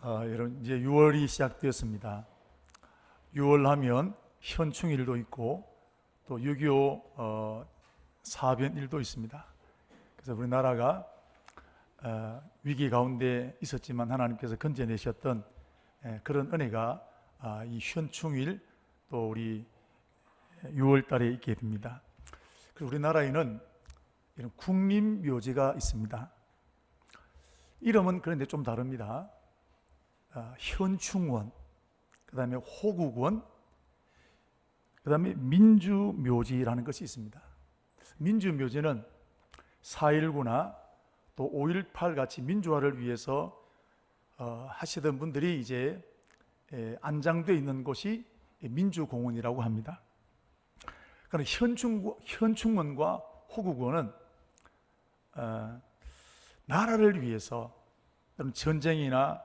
어, 여러분 이제 6월이 시작되었습니다. 6월 하면 현충일도 있고 또 6.25 어, 사변일도 있습니다. 그래서 우리나라가 어, 위기 가운데 있었지만 하나님께서 건져내셨던 예, 그런 은혜가 아, 이 현충일 또 우리 6월 달에 있게 됩니다. 그리고 우리나라에는 이런 국립묘지가 있습니다. 이름은 그런데 좀 다릅니다. 아, 현충원, 그 다음에 호국원, 그 다음에 민주묘지라는 것이 있습니다. 민주묘지는 4.19나 또 5.18 같이 민주화를 위해서 어, 하시던 분들이 이제 에, 안장되어 있는 곳이 민주공원이라고 합니다. 그럼 현충, 현충원과 호국원은 어, 나라를 위해서 전쟁이나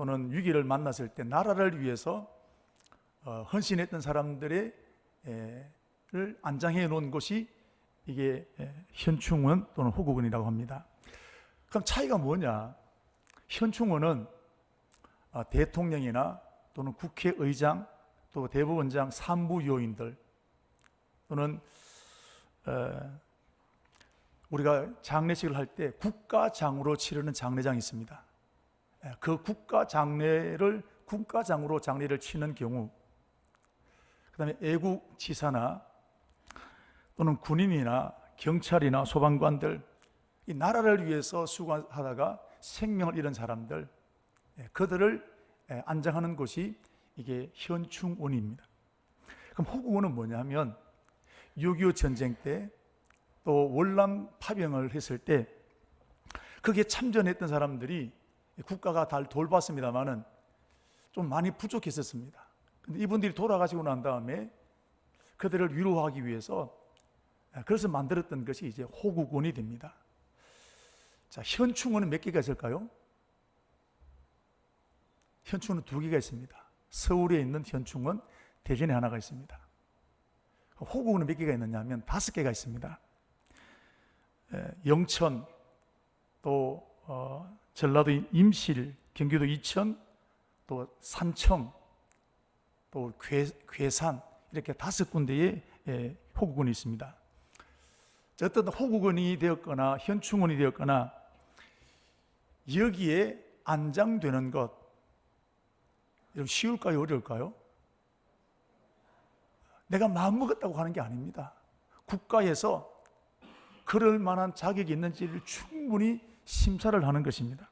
또는 위기를 만났을 때 나라를 위해서 어, 헌신했던 를 안장해 놓은 곳이 이게 에, 현충원 또는 호국원이라고 합니다. 그럼 차이가 뭐냐? 현충원은 아, 대통령이나 또는 국회의장 또 대법원장 산부 요인들 또는 어, 우리가 장례식을 할 때 국가장으로 치르는 장례장이 있습니다. 예, 그 국가 장례를 국가장으로 장례를 치는 경우, 그다음에 애국 지사나 또는 군인이나 경찰이나 소방관들 이 나라를 위해서 수고하다가 생명을 잃은 사람들 예, 그들을 예, 안장하는 곳이 이게 현충원입니다. 그럼 호국원은 뭐냐면 6.25 전쟁 때 또 월남 파병을 했을 때 거기에 참전했던 사람들이 국가가 달 돌봤습니다만은 좀 많이 부족했었습니다. 근데 이분들이 돌아가시고 난 다음에 그들을 위로하기 위해서 그래서 만들었던 것이 이제 호국원이 됩니다. 자, 현충원은 몇 개가 있을까요? 현충원은 두 개가 있습니다. 서울에 있는 현충원, 대전에 하나가 있습니다. 호국원은 몇 개가 있느냐 하면 다섯 개가 있습니다. 에, 영천, 또 어, 전라도 임실, 경기도 이천, 또 산청, 또 괴, 괴산 이렇게 다섯 군데의 에, 호국원이 있습니다. 자, 어떤 호국원이 되었거나 현충원이 되었거나 여기에 안장되는 것 여러분 쉬울까요 어려울까요? 내가 마음먹었다고 하는 게 아닙니다. 국가에서 그럴 만한 자격이 있는지를 충분히 심사를 하는 것입니다.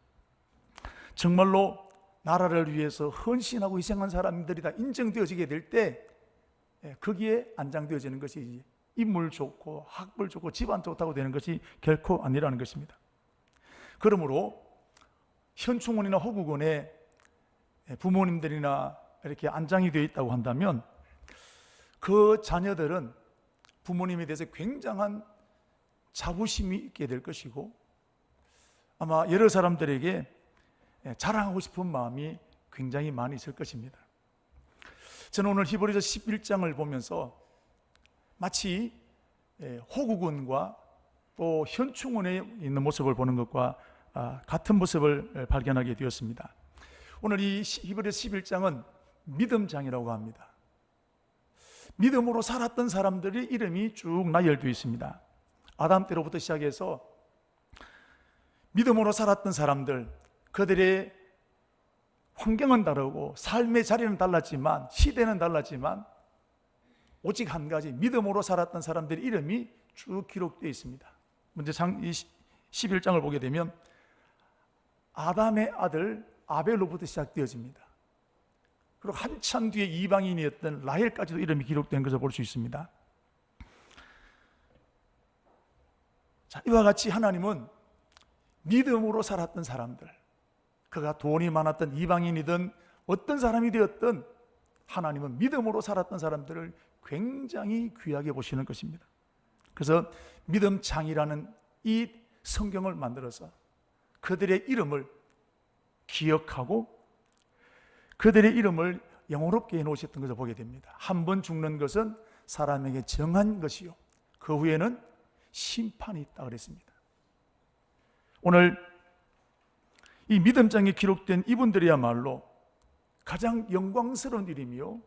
정말로 나라를 위해서 헌신하고 희생한 사람들이 다 인정되어지게 될때 예, 거기에 안장되어지는 것이 인물 좋고 학벌 좋고 집안 좋다고 되는 것이 결코 아니라는 것입니다. 그러므로 현충원이나 호국원에 부모님들이나 이렇게 안장이 되어 있다고 한다면 그 자녀들은 부모님에 대해서 굉장한 자부심이 있게 될 것이고 아마 여러 사람들에게 자랑하고 싶은 마음이 굉장히 많이 있을 것입니다. 저는 오늘 히브리서 11장을 보면서 마치 호국원과 또 현충원에 있는 모습을 보는 것과 아, 같은 모습을 발견하게 되었습니다. 오늘 이 히브리서 11장은 믿음장이라고 합니다. 믿음으로 살았던 사람들의 이름이 쭉 나열되어 있습니다. 아담 때로부터 시작해서 믿음으로 살았던 사람들, 그들의 환경은 다르고 삶의 자리는 달랐지만 시대는 달랐지만 오직 한 가지 믿음으로 살았던 사람들의 이름이 쭉 기록되어 있습니다. 먼저 장 11장을 보게 되면 아담의 아들 아벨로부터 시작되어집니다. 그리고 한참 뒤에 이방인이었던 라헬까지도 이름이 기록된 것을 볼 수 있습니다. 자, 이와 같이 하나님은 믿음으로 살았던 사람들, 그가 돈이 많았던 이방인이든 어떤 사람이 되었든 하나님은 믿음으로 살았던 사람들을 굉장히 귀하게 보시는 것입니다. 그래서 믿음창이라는 이 성경을 만들어서 그들의 이름을 기억하고 그들의 이름을 영원롭게 해놓으셨던 것을 보게 됩니다. 한 번 죽는 것은 사람에게 정한 것이요. 그 후에는 심판이 있다 그랬습니다. 오늘 이 믿음장에 기록된 이분들이야말로 가장 영광스러운 이름이요.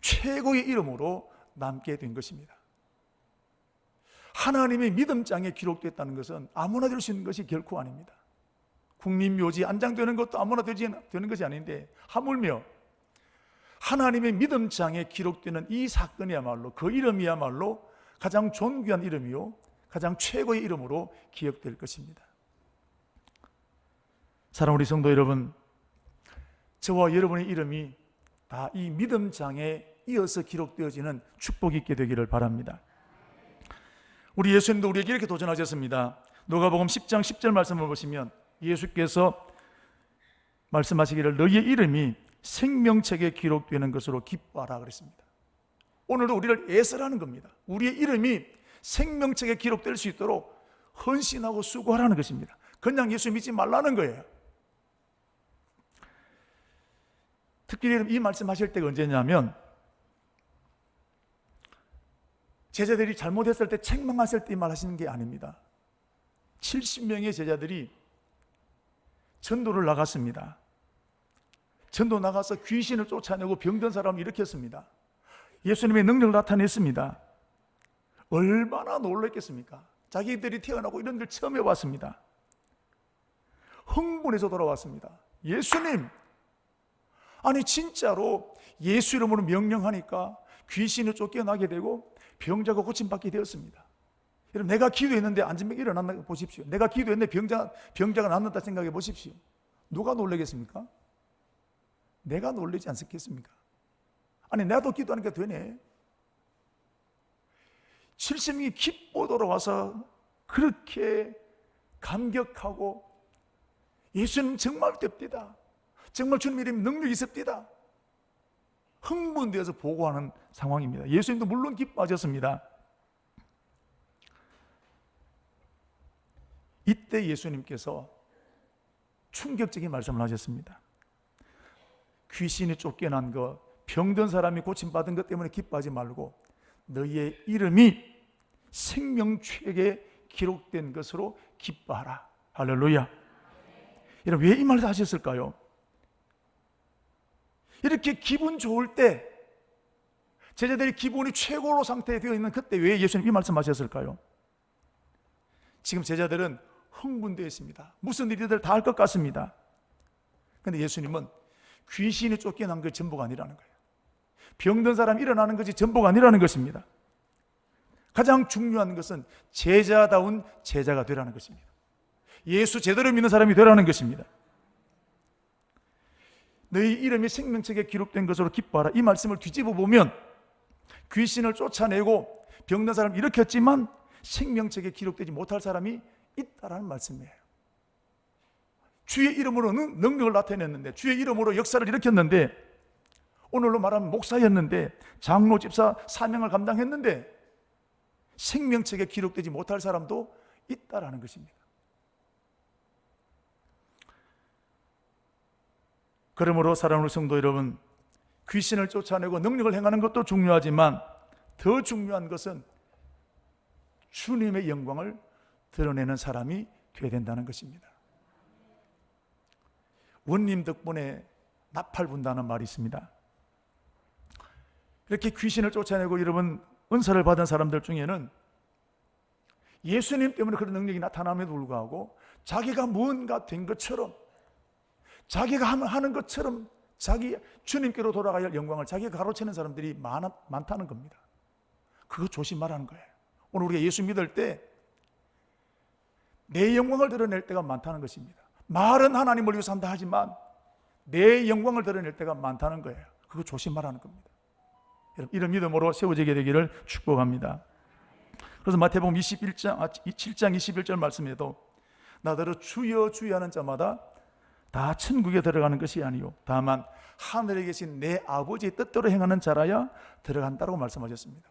최고의 이름으로 남게 된 것입니다. 하나님의 믿음장에 기록됐다는 것은 아무나 될 수 있는 것이 결코 아닙니다. 국립묘지 안장되는 것도 아무나 되지, 되는 것이 아닌데 하물며 하나님의 믿음장에 기록되는 이 사건이야말로 그 이름이야말로 가장 존귀한 이름이요 가장 최고의 이름으로 기억될 것입니다. 사랑 우리 성도 여러분, 저와 여러분의 이름이 다 이 믿음장에 이어서 기록되어지는 축복이 있게 되기를 바랍니다. 우리 예수님도 우리에게 이렇게 도전하셨습니다. 누가복음 10장 10절 말씀을 보시면 예수께서 말씀하시기를 너희의 이름이 생명책에 기록되는 것으로 기뻐하라 그랬습니다. 오늘도 우리를 애쓰라는 겁니다. 우리의 이름이 생명책에 기록될 수 있도록 헌신하고 수고하라는 것입니다. 그냥 예수 믿지 말라는 거예요. 특별히 이 말씀 하실 때가 언제냐면 제자들이 잘못했을 때 책망했을 때 말하시는 게 아닙니다. 70명의 제자들이 전도를 나갔습니다. 전도 나가서 귀신을 쫓아내고 병든 사람을 일으켰습니다. 예수님의 능력을 나타냈습니다. 얼마나 놀랐겠습니까? 자기들이 태어나고 이런 걸 처음 해봤습니다. 흥분해서 돌아왔습니다. 예수님! 아니, 진짜로 예수 이름으로 명령하니까 귀신을 쫓겨나게 되고 병자가 고침받게 되었습니다. 여러분, 내가 기도했는데 안진병 일어났나 보십시오. 내가 기도했는데 병자, 병자가 낫는다 생각해 보십시오. 누가 놀라겠습니까? 내가 놀라지 않겠습니까? 아니, 나도 기도하니까 되네. 70명이 기뻐 돌아와서 그렇게 감격하고 예수님 정말 됩니다. 정말 주님 이름 능력이 있습니다. 흥분되어서 보고하는 상황입니다. 예수님도 물론 기뻐하셨습니다. 이때 예수님께서 충격적인 말씀을 하셨습니다. 귀신이 쫓겨난 것, 병든 사람이 고침받은 것 때문에 기뻐하지 말고 너희의 이름이 생명책에 기록된 것으로 기뻐하라. 할렐루야. 여러분, 왜 이 말을 하셨을까요? 이렇게 기분 좋을 때, 제자들이 기분이 최고로 상태에 되어 있는 그때 왜 예수님 이 말씀 하셨을까요? 지금 제자들은 흥분되어 있습니다. 무슨 일이든 다 할 것 같습니다. 근데 예수님은 귀신이 쫓겨난 게 전부가 아니라는 거예요. 병든 사람이 일어나는 것이 전부가 아니라는 것입니다. 가장 중요한 것은 제자다운 제자가 되라는 것입니다. 예수 제대로 믿는 사람이 되라는 것입니다. 너희 이름이 생명책에 기록된 것으로 기뻐하라. 이 말씀을 뒤집어 보면 귀신을 쫓아내고 병든 사람 일으켰지만 생명책에 기록되지 못할 사람이 있다라는 말씀이에요. 주의 이름으로 는 능력을 나타냈는데 주의 이름으로 역사를 일으켰는데 오늘로 말하면 목사였는데 장로 집사 사명을 감당했는데 생명책에 기록되지 못할 사람도 있다라는 것입니다. 그러므로 사랑하는 성도 여러분, 귀신을 쫓아내고 능력을 행하는 것도 중요하지만 더 중요한 것은 주님의 영광을 드러내는 사람이 되어야 된다는 것입니다. 원님 덕분에 나팔 분다는 말이 있습니다. 이렇게 귀신을 쫓아내고 여러분 은사를 받은 사람들 중에는 예수님 때문에 그런 능력이 나타남에도 불구하고 자기가 무언가 된 것처럼 자기가 하는 것처럼 자기 주님께로 돌아가야 할 영광을 자기가 가로채는 사람들이 많, 많다는 겁니다. 그거 조심하라는 거예요. 오늘 우리가 예수 믿을 때 내 영광을 드러낼 때가 많다는 것입니다. 말은 하나님을 위해서 한다 하지만 내 영광을 드러낼 때가 많다는 거예요. 그거 조심하라는 겁니다. 이런 믿음으로 세워지게 되기를 축복합니다. 그래서 마태복음 21장, 7장 21절 말씀에도 나더러 주여 주여 하는 자마다 다 천국에 들어가는 것이 아니요 다만 하늘에 계신 내 아버지의 뜻대로 행하는 자라야 들어간다고 말씀하셨습니다.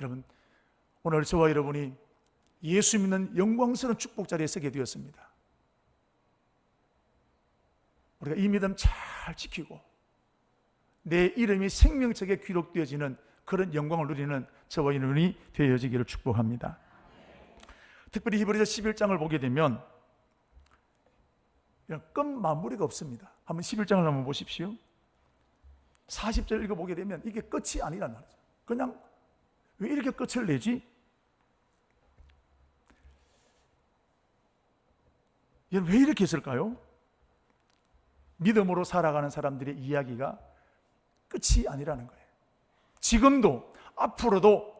여러분 오늘 저와 여러분이 예수 믿는 영광스러운 축복 자리에 서게 되었습니다. 우리가 이 믿음 잘 지키고 내 이름이 생명책에 기록되어지는 그런 영광을 누리는 저와 여러분이 되어지기를 축복합니다. 특별히 히브리서 11장을 보게 되면 끝 마무리가 없습니다. 한번 11장을 한번 보십시오. 40절 읽어보게 되면 이게 끝이 아니란 말이죠. 그냥 왜 이렇게 끝을 내지? 왜 이렇게 했을까요? 믿음으로 살아가는 사람들의 이야기가 끝이 아니라는 거예요. 지금도 앞으로도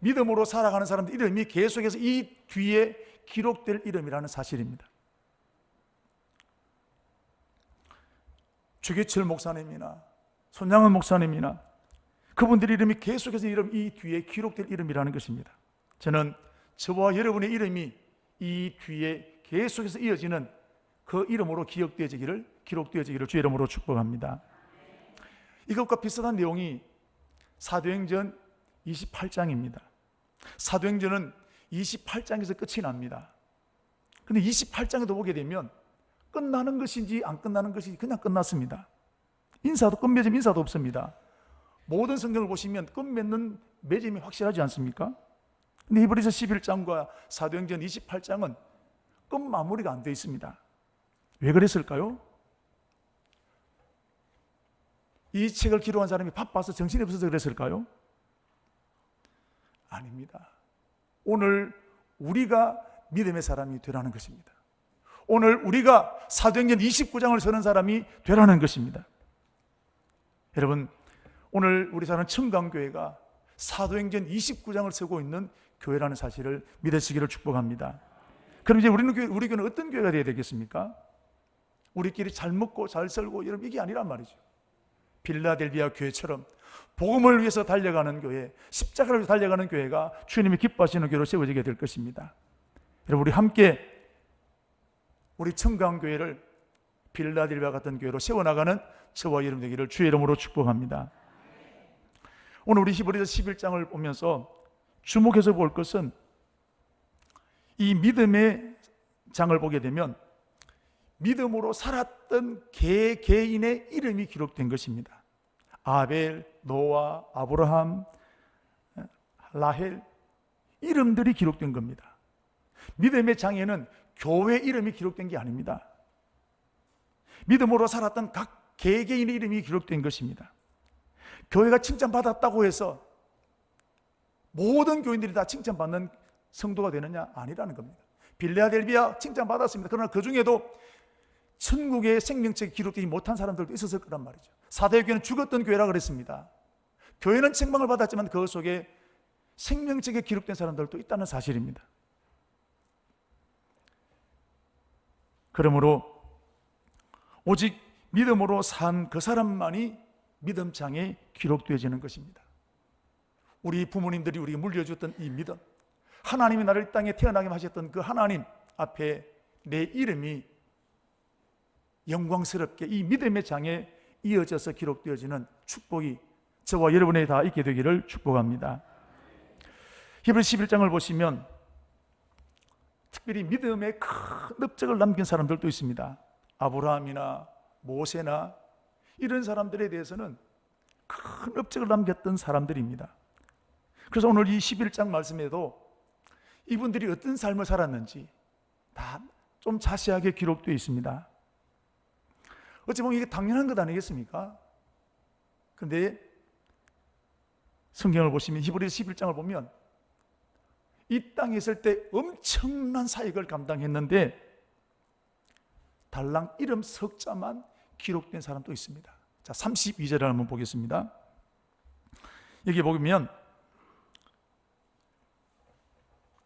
믿음으로 살아가는 사람들 이름이 계속해서 이 뒤에 기록될 이름이라는 사실입니다. 주기철 목사님이나 손양은 목사님이나 그분들 이름이 계속해서 이름 이 뒤에 기록될 이름이라는 것입니다. 저는 저와 여러분의 이름이 이 뒤에 계속해서 이어지는 그 이름으로 기억되어지기를 기록되어지기를 주 이름으로 축복합니다. 이것과 비슷한 내용이 사도행전 28장입니다. 사도행전은 28장에서 끝이 납니다. 근데 28장에도 보게 되면 끝나는 것인지 안 끝나는 것인지 그냥 끝났습니다. 인사도 끝맺음 인사도 없습니다. 모든 성경을 보시면 끝맺는 맺음이 확실하지 않습니까? 근데 히브리서 11장과 사도행전 28장은 끝 마무리가 안 되어 있습니다. 왜 그랬을까요? 이 책을 기록한 사람이 바빠서 정신이 없어서 그랬을까요? 아닙니다. 오늘 우리가 믿음의 사람이 되라는 것입니다. 오늘 우리가 사도행전 29장을 서는 사람이 되라는 것입니다. 여러분, 오늘 우리 사는 청강교회가 사도행전 29장을 쓰고 있는 교회라는 사실을 믿으시기를 축복합니다. 그럼 이제 우리는 우리 교회는 어떤 교회가 되어야 되겠습니까? 우리끼리 잘 먹고 잘 살고 여러분 이게 아니란 말이죠. 빌라델비아 교회처럼 복음을 위해서 달려가는 교회, 십자가를 위해서 달려가는 교회가 주님이 기뻐하시는 교회로 세워지게 될 것입니다. 여러분 우리 함께 우리 청강교회를 빌라델비아 같은 교회로 세워나가는 저와 여러분 되기를 주의 이름으로 축복합니다. 오늘 우리 히브리서 11장을 보면서 주목해서 볼 것은 이 믿음의 장을 보게 되면 믿음으로 살았던 개 개인의 이름이 기록된 것입니다. 아벨, 노아, 아브라함, 라헬 이름들이 기록된 겁니다. 믿음의 장에는 교회 이름이 기록된 게 아닙니다. 믿음으로 살았던 각 개개인의 이름이 기록된 것입니다. 교회가 칭찬받았다고 해서 모든 교인들이 다 칭찬받는 성도가 되느냐? 아니라는 겁니다. 빌레아델비아 칭찬받았습니다. 그러나 그 중에도 천국의 생명책이 기록되지 못한 사람들도 있었을 거란 말이죠. 사대 교회는 죽었던 교회라 그랬습니다. 교회는 책망을 받았지만 그 속에 생명책에 기록된 사람들도 있다는 사실입니다. 그러므로 오직 믿음으로 산 그 사람만이 믿음장에 기록되어지는 것입니다. 우리 부모님들이 우리에게 물려줬던 이 믿음, 하나님이 나를 땅에 태어나게 하셨던 그 하나님 앞에 내 이름이 영광스럽게 이 믿음의 장에 이어져서 기록되어지는 축복이 저와 여러분에 다 있게 되기를 축복합니다. 히브리 11장을 보시면 특별히 믿음의 큰 업적을 남긴 사람들도 있습니다. 아브라함이나 모세나 이런 사람들에 대해서는 큰 업적을 남겼던 사람들입니다. 그래서 오늘 이 11장 말씀에도 이분들이 어떤 삶을 살았는지 다 좀 자세하게 기록되어 있습니다. 어찌 보면 이게 당연한 것 아니겠습니까? 그런데 성경을 보시면 히브리 11장을 보면 이 땅에 있을 때 엄청난 사역을 감당했는데 달랑 이름 석자만 기록된 사람도 있습니다. 자, 32절을 한번 보겠습니다. 여기 보면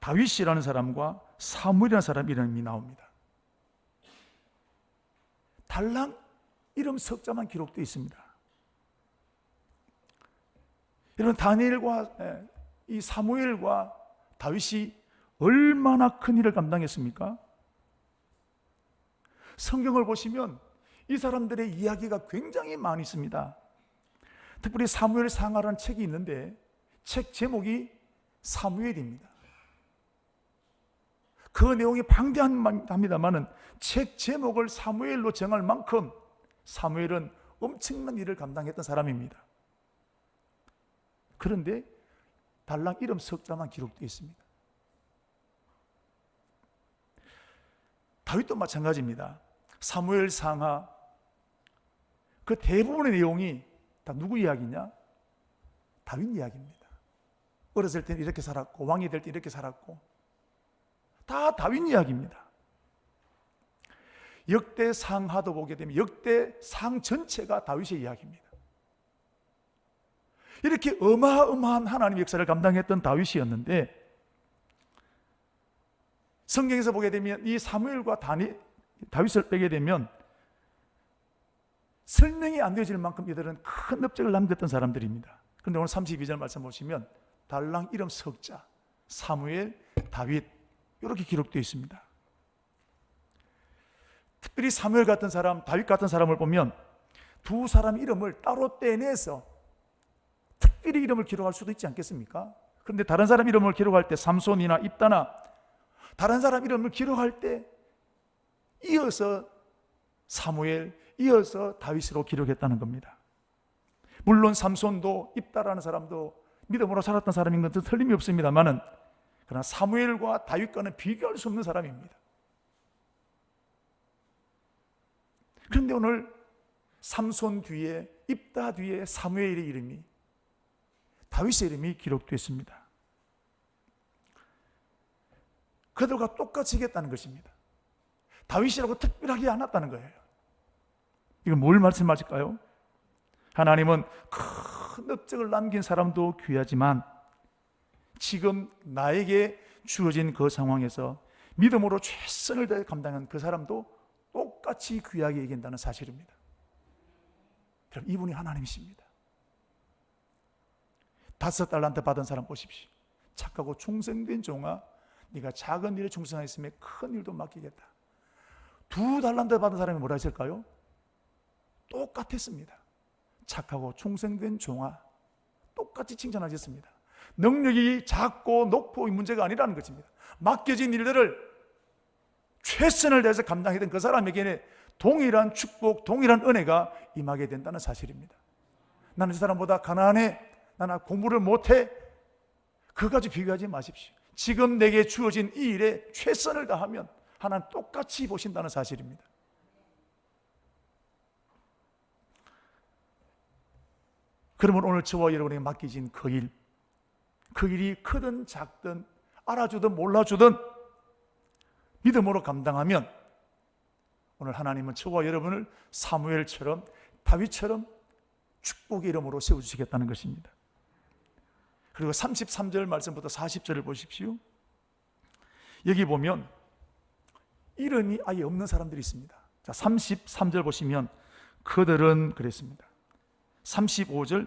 다윗이라는 사람과 사무엘이라는 사람 이름이 나옵니다. 달랑 이름 석자만 기록되어 있습니다. 여러분 다니엘과 이 사무엘과 다윗이 얼마나 큰 일을 감당했습니까? 성경을 보시면 이 사람들의 이야기가 굉장히 많이 있습니다. 특별히 사무엘 상하라는 책이 있는데 책 제목이 사무엘입니다. 그 내용이 방대합니다만은 책 제목을 사무엘로 정할 만큼 사무엘은 엄청난 일을 감당했던 사람입니다. 그런데 달랑 이름 석자만 기록되어 있습니다. 다윗도 마찬가지입니다. 사무엘 상하 그 대부분의 내용이 다 누구 이야기냐? 다윗 이야기입니다. 어렸을 때는 이렇게 살았고 왕이 될 때 이렇게 살았고 다 다윗 이야기입니다. 역대 상 하도 보게 되면 역대 상 전체가 다윗의 이야기입니다. 이렇게 어마어마한 하나님의 역사를 감당했던 다윗이었는데 성경에서 보게 되면 이 사무엘과 다니, 다윗을 빼게 되면 설명이 안 되어질 만큼 이들은 큰 업적을 남겼던 사람들입니다. 그런데 오늘 32절 말씀 보시면 달랑 이름 석자 사무엘, 다윗 이렇게 기록되어 있습니다. 특별히 사무엘 같은 사람, 다윗 같은 사람을 보면 두 사람 이름을 따로 떼내서 특별히 이름을 기록할 수도 있지 않겠습니까? 그런데 다른 사람 이름을 기록할 때 삼손이나 입다나 다른 사람 이름을 기록할 때 이어서 사무엘, 이어서 다윗으로 기록했다는 겁니다. 물론 삼손도 입다라는 사람도 믿음으로 살았던 사람인 것은 틀림이 없습니다만은 그러나 사무엘과 다윗과는 비교할 수 없는 사람입니다. 그런데 오늘 삼손 뒤에 입다 뒤에 사무엘의 이름이 다윗의 이름이 기록되어 습니다 그들과 똑같이 했다는 것입니다. 다윗이라고 특별하게 않았다는 거예요. 이건 뭘 말씀하실까요? 하나님은 큰 업적을 남긴 사람도 귀하지만 지금 나에게 주어진 그 상황에서 믿음으로 최선을 다해 감당한 그 사람도 똑같이 귀하게 얘기한다는 사실입니다. 여러분, 이분이 하나님이십니다. 다섯 달란트 받은 사람 보십시오. 착하고 충성된 종아, 네가 작은 일에 충성하였으면 큰 일도 맡기겠다. 두 달란트 받은 사람이 뭐라 했을까요? 똑같았습니다. 착하고 충성된 종아, 똑같이 칭찬하셨습니다. 능력이 작고 높고 문제가 아니라는 것입니다. 맡겨진 일들을 최선을 다해서 감당했던 그 사람에게는 동일한 축복, 동일한 은혜가 임하게 된다는 사실입니다. 나는 저 사람보다 가난해, 나는 공부를 못해. 그까지 비교하지 마십시오. 지금 내게 주어진 이 일에 최선을 다하면 하나님 똑같이 보신다는 사실입니다. 그러면 오늘 저와 여러분에게 맡겨진 그 일, 그 일이 크든 작든 알아주든 몰라주든 믿음으로 감당하면 오늘 하나님은 저와 여러분을 사무엘처럼 다윗처럼 축복의 이름으로 세워주시겠다는 것입니다. 그리고 33절 말씀부터 40절을 보십시오. 여기 보면 이름이 아예 없는 사람들이 있습니다. 자, 33절 보시면 그들은 그랬습니다. 35절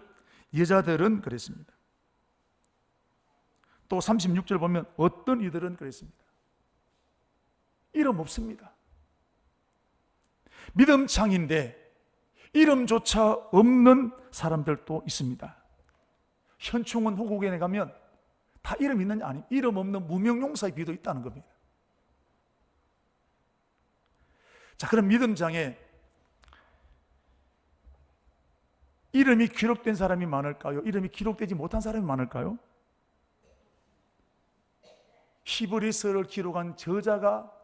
여자들은 그랬습니다. 또 36절 보면 어떤 이들은 그랬습니다. 이름 없습니다. 믿음창인데 이름조차 없는 사람들도 있습니다. 현충원 호국에 가면 다 이름 있는 아니 이름 없는 무명용사의 비도 있다는 겁니다. 자, 그럼 믿음장에 이름이 기록된 사람이 많을까요? 이름이 기록되지 못한 사람이 많을까요? 히브리서를 기록한 저자가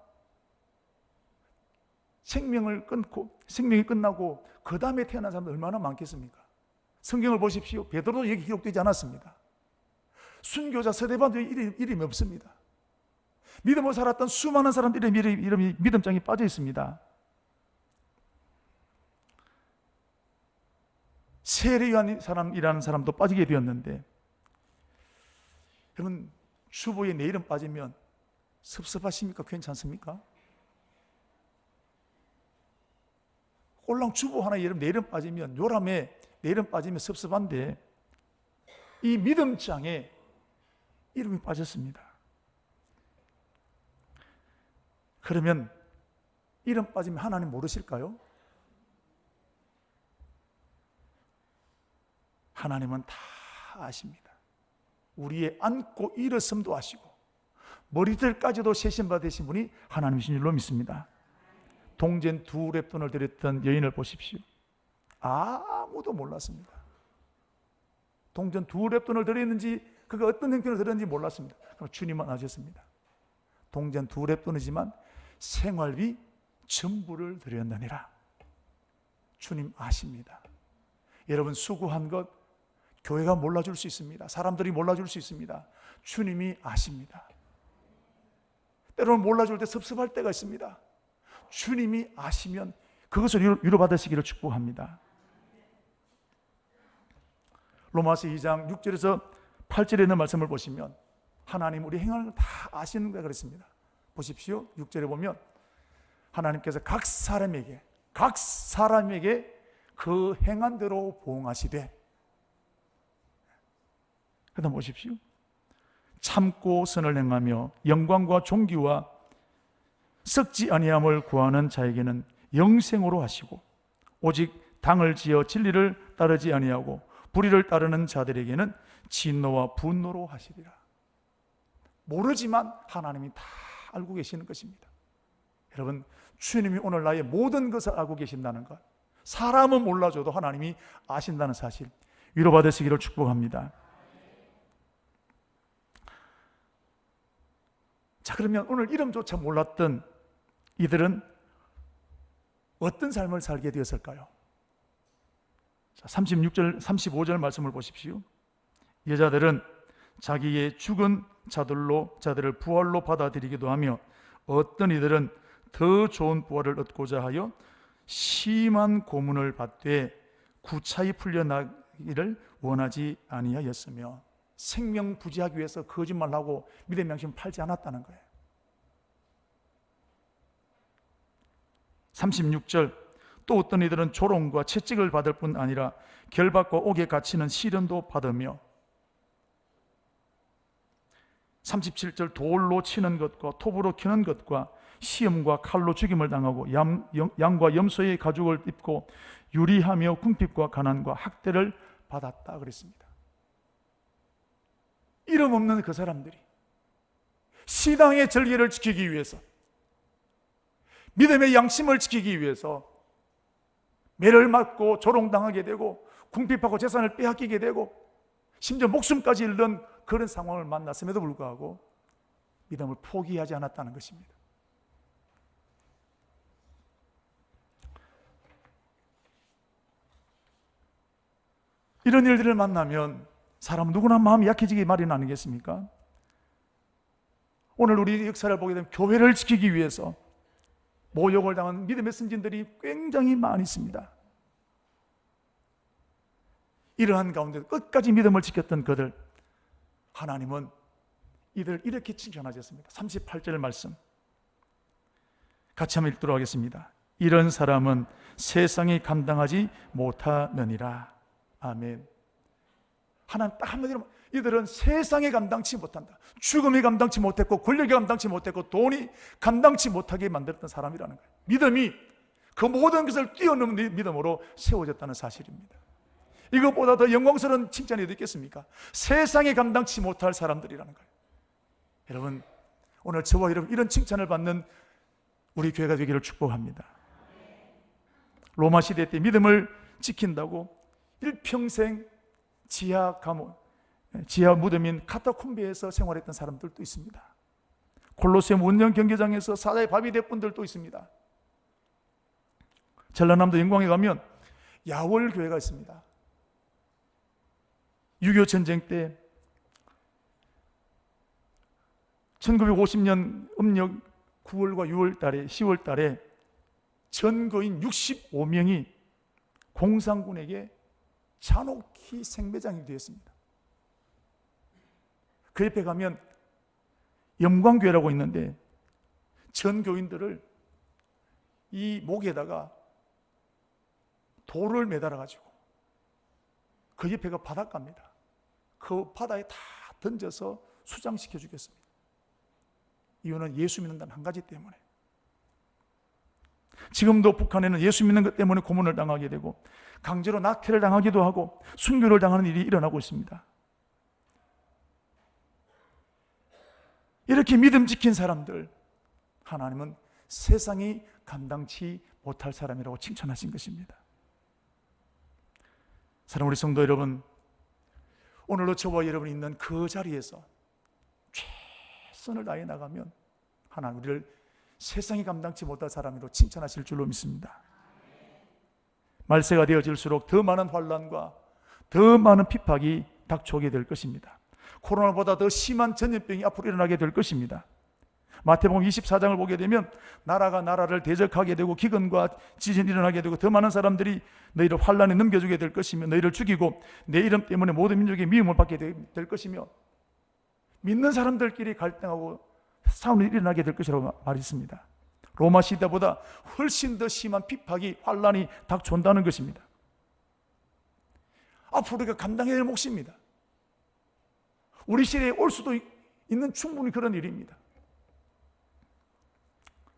생명을 끊고 생명이 끝나고 그 다음에 태어난 사람들 얼마나 많겠습니까? 성경을 보십시오. 베드로도 여기 기록되지 않았습니다. 순교자 서대반도 이름, 이름이 없습니다. 믿음으로 살았던 수많은 사람들의 이름이, 이름이 믿음장에 빠져 있습니다. 세례요한 사람이라는 사람도 빠지게 되었는데 여러분 주보에 내 이름 빠지면 섭섭하십니까? 괜찮습니까? 꼴랑 주보 하나 이름 내 이름 빠지면 요람에 내 이름 빠지면 섭섭한데 이 믿음장에 이름이 빠졌습니다. 그러면 이름 빠지면 하나님 모르실까요? 하나님은 다 아십니다. 우리의 안고 일었음도 아시고 머리들까지도 세신 받으신 분이 하나님이신 줄로 믿습니다. 동전 두 랩돈을 드렸던 여인을 보십시오. 아무도 몰랐습니다. 동전 두 랩돈을 드렸는지 그가 어떤 형편을 드렸는지 몰랐습니다. 그럼 주님은 아셨습니다. 동전 두 랩돈이지만 생활비 전부를 드렸느니라. 주님 아십니다. 여러분 수고한 것 교회가 몰라줄 수 있습니다. 사람들이 몰라줄 수 있습니다. 주님이 아십니다. 때로는 몰라줄 때 섭섭할 때가 있습니다. 주님이 아시면 그것을 위로받으시기를 축복합니다. 로마서 2장 6절에서 8절에 있는 말씀을 보시면 하나님 우리 행하는 걸다 아시는 거 그랬습니다. 보십시오. 6절에 보면 하나님께서 각 사람에게 각 사람에게 그 행한 대로 보응하시되 그다음 보십시오. 참고 선을 행하며 영광과 존귀와 썩지 아니함을 구하는 자에게는 영생으로 하시고 오직 당을 지어 진리를 따르지 아니하고 불의를 따르는 자들에게는 진노와 분노로 하시리라. 모르지만 하나님이 다 알고 계시는 것입니다. 여러분, 주님이 오늘 나의 모든 것을 알고 계신다는 것, 사람은 몰라줘도 하나님이 아신다는 사실, 위로받으시기를 축복합니다. 자, 그러면 오늘 이름조차 몰랐던 이들은 어떤 삶을 살게 되었을까요? 자, 36절, 35절 말씀을 보십시오. 여자들은 자기의 죽은 자들로 자들을 부활로 받아들이기도 하며 어떤 이들은 더 좋은 부활을 얻고자 하여 심한 고문을 받되 구차히 풀려나기를 원하지 아니하였으며 생명 부지하기 위해서 거짓말하고 믿음의 양심 팔지 않았다는 거예요. 36절 또 어떤 이들은 조롱과 채찍을 받을 뿐 아니라 결박과 옥에 갇히는 시련도 받으며 37절 돌로 치는 것과 톱으로 키는 것과 시험과 칼로 죽임을 당하고 양, 양과 염소의 가죽을 입고 유리하며 궁핍과 가난과 학대를 받았다 그랬습니다. 이름 없는 그 사람들이 시당의 절개를 지키기 위해서 믿음의 양심을 지키기 위해서 매를 맞고 조롱당하게 되고 궁핍하고 재산을 빼앗기게 되고 심지어 목숨까지 잃는 그런 상황을 만났음에도 불구하고 믿음을 포기하지 않았다는 것입니다. 이런 일들을 만나면 사람 누구나 마음이 약해지기 마련 아니겠습니까? 오늘 우리 역사를 보게 되면 교회를 지키기 위해서 모욕을 당한 믿음의 선진들이 굉장히 많이 있습니다. 이러한 가운데 끝까지 믿음을 지켰던 그들 하나님은 이들 이렇게 칭찬하셨습니다. 38절 말씀 같이 한번 읽도록 하겠습니다. 이런 사람은 세상이 감당하지 못하느니라. 아멘. 하나님 딱 한마디로 이들은 세상에 감당치 못한다. 죽음이 감당치 못했고 권력이 감당치 못했고 돈이 감당치 못하게 만들었던 사람이라는 거예요. 믿음이 그 모든 것을 뛰어넘는 믿음으로 세워졌다는 사실입니다. 이것보다 더 영광스러운 칭찬이 어디 있겠습니까? 세상에 감당치 못할 사람들이라는 거예요. 여러분, 오늘 저와 여러분 이런 칭찬을 받는 우리 교회가 되기를 축복합니다. 로마 시대 때 믿음을 지킨다고 일평생 지하 감옥, 지하 무덤인 카타콤비에서 생활했던 사람들도 있습니다. 콜로세움 원정 경기장에서 사자의 밥이 될 분들도 있습니다. 전라남도 영광에 가면 야월 교회가 있습니다. 6.25 전쟁 때 1950년 음력 9월과 6월 달에 10월 달에 전거인 65명이 공산군에게 잔혹히 생매장이 되었습니다. 그 옆에 가면 영광교회라고 있는데 전 교인들을 이 목에다가 돌을 매달아 가지고 그 옆에가 바닷가입니다. 그 바다에 다 던져서 수장시켜 주겠습니다. 이유는 예수 믿는다는 한 가지 때문에. 지금도 북한에는 예수 믿는 것 때문에 고문을 당하게 되고 강제로 낙태를 당하기도 하고 순교를 당하는 일이 일어나고 있습니다. 이렇게 믿음 지킨 사람들 하나님은 세상이 감당치 못할 사람이라고 칭찬하신 것입니다. 사랑 우리 성도 여러분, 오늘도 저와 여러분이 있는 그 자리에서 최선을 다해 나가면 하나님 우리를 세상이 감당치 못할 사람으로 칭찬하실 줄로 믿습니다. 말세가 되어질수록 더 많은 환란과 더 많은 핍박이 닥쳐오게 될 것입니다. 코로나보다 더 심한 전염병이 앞으로 일어나게 될 것입니다. 마태복음 24장을 보게 되면 나라가 나라를 대적하게 되고 기근과 지진이 일어나게 되고 더 많은 사람들이 너희를 환란에 넘겨주게 될 것이며 너희를 죽이고 내 이름 때문에 모든 민족의 미움을 받게 될 것이며 믿는 사람들끼리 갈등하고 싸움이 일어나게 될 것이라고 말했습니다. 로마 시대보다 훨씬 더 심한 핍박이 환란이 닥쳐온다는 것입니다. 앞으로 우리가 감당해야 될 몫입니다. 우리 시대에 올 수도 있는 충분히 그런 일입니다.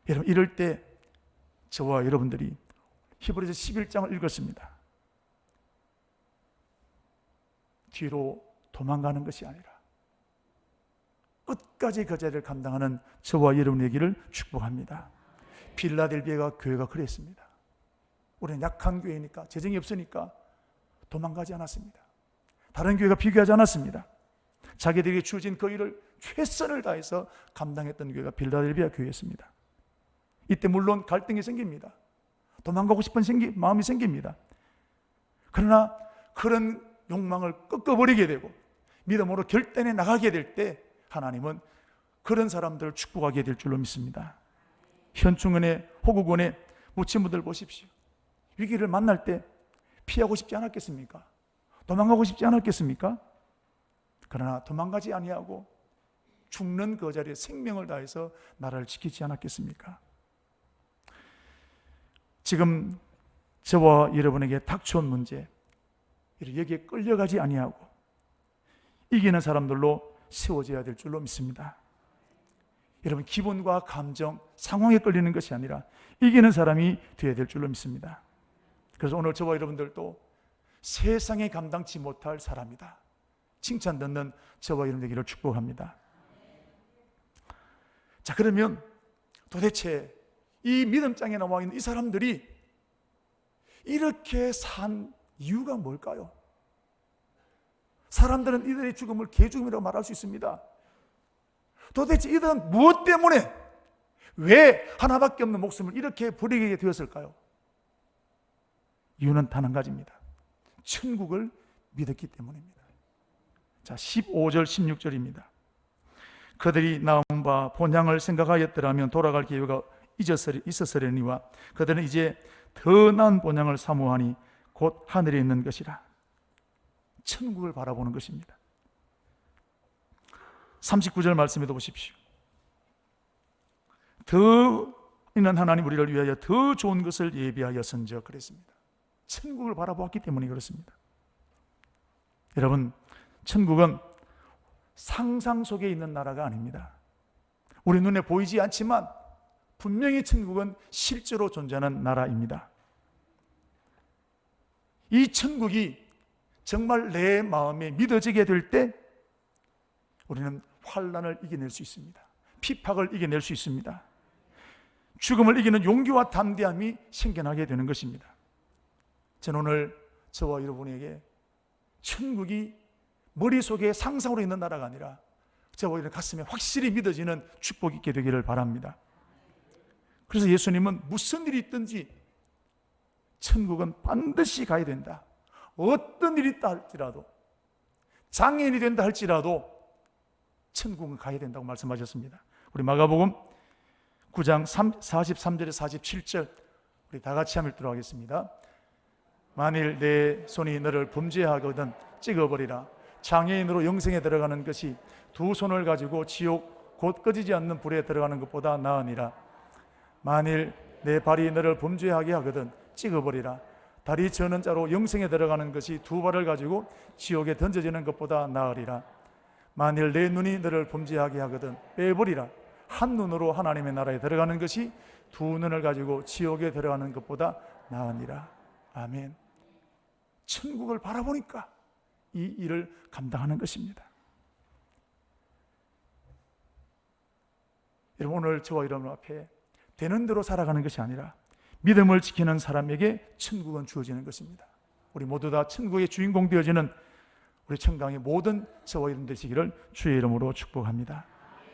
여러분 이럴 때 저와 여러분들이 히브리서 11장을 읽었습니다. 뒤로 도망가는 것이 아니라 끝까지 그 자리를 감당하는 저와 여러분에게를 축복합니다. 빌라델비아가 교회가 그랬습니다. 우리는 약한 교회니까 재정이 없으니까 도망가지 않았습니다. 다른 교회가 비교하지 않았습니다. 자기들에게 주어진 그 일을 최선을 다해서 감당했던 교회가 빌라델비아 교회였습니다. 이때 물론 갈등이 생깁니다. 도망가고 싶은 생기, 마음이 생깁니다. 그러나 그런 욕망을 꺾어버리게 되고 믿음으로 결단에 나가게 될 때 하나님은 그런 사람들을 축복하게 될 줄로 믿습니다. 현충원에 호국원에 묻힌 분들 보십시오. 위기를 만날 때 피하고 싶지 않았겠습니까? 도망가고 싶지 않았겠습니까? 그러나 도망가지 아니하고 죽는 그 자리에 생명을 다해서 나라를 지키지 않았겠습니까? 지금 저와 여러분에게 닥쳐온 문제, 여기에 끌려가지 아니하고 이기는 사람들로 세워져야 될 줄로 믿습니다. 여러분 기분과 감정, 상황에 끌리는 것이 아니라 이기는 사람이 되어야 될 줄로 믿습니다. 그래서 오늘 저와 여러분들도 세상에 감당치 못할 사람이다. 칭찬 듣는 저와 여러분에게를 축복합니다. 자 그러면 도대체 이 믿음장에 나와 있는 이 사람들이 이렇게 산 이유가 뭘까요? 사람들은 이들의 죽음을 개죽음이라고 말할 수 있습니다. 도대체 이들은 무엇 때문에 왜 하나밖에 없는 목숨을 이렇게 버리게 되었을까요? 이유는 단 한 가지입니다. 천국을 믿었기 때문입니다. 자, 15절, 16절입니다. 그들이 나온 바 본향을 생각하였더라면 돌아갈 기회가 있었으려니와 그들은 이제 더 나은 본향을 사모하니 곧 하늘에 있는 것이라. 천국을 바라보는 것입니다. 39절 말씀에도 보십시오. 더 있는 하나님 우리를 위하여 더 좋은 것을 예비하였은저 그랬습니다. 천국을 바라보았기 때문에 그렇습니다. 여러분, 천국은 상상 속에 있는 나라가 아닙니다. 우리 눈에 보이지 않지만 분명히 천국은 실제로 존재하는 나라입니다. 이 천국이 정말 내 마음에 믿어지게 될 때 우리는 환란을 이겨낼 수 있습니다. 피팍을 이겨낼 수 있습니다. 죽음을 이기는 용기와 담대함이 생겨나게 되는 것입니다. 저는 오늘 저와 여러분에게 천국이 머릿속에 상상으로 있는 나라가 아니라 저와 여러분 가슴에 확실히 믿어지는 축복이 있게 되기를 바랍니다. 그래서 예수님은 무슨 일이 있든지 천국은 반드시 가야 된다. 어떤 일이 있다 할지라도 장애인이 된다 할지라도 천국은 가야 된다고 말씀하셨습니다. 우리 마가복음 9장 43절에 47절 우리 다 같이 한번 읽도록 하겠습니다. 만일 내 손이 너를 범죄하거든 찍어버리라. 장애인으로 영생에 들어가는 것이 두 손을 가지고 지옥 곧 꺼지지 않는 불에 들어가는 것보다 나으니라. 만일 내 발이 너를 범죄하게 하거든 찍어버리라. 다리 저는 자로 영생에 들어가는 것이 두 발을 가지고 지옥에 던져지는 것보다 나으리라. 만일 내 눈이 너를 범죄하게 하거든 빼버리라. 한 눈으로 하나님의 나라에 들어가는 것이 두 눈을 가지고 지옥에 들어가는 것보다 나으니라. 아멘. 천국을 바라보니까 이 일을 감당하는 것입니다. 여러분 오늘 저와 여러분 앞에 되는 대로 살아가는 것이 아니라 믿음을 지키는 사람에게 천국은 주어지는 것입니다. 우리 모두 다 천국의 주인공 되어지는 우리 청강의 모든 저와 여러분 되시기를 주의 이름으로 축복합니다.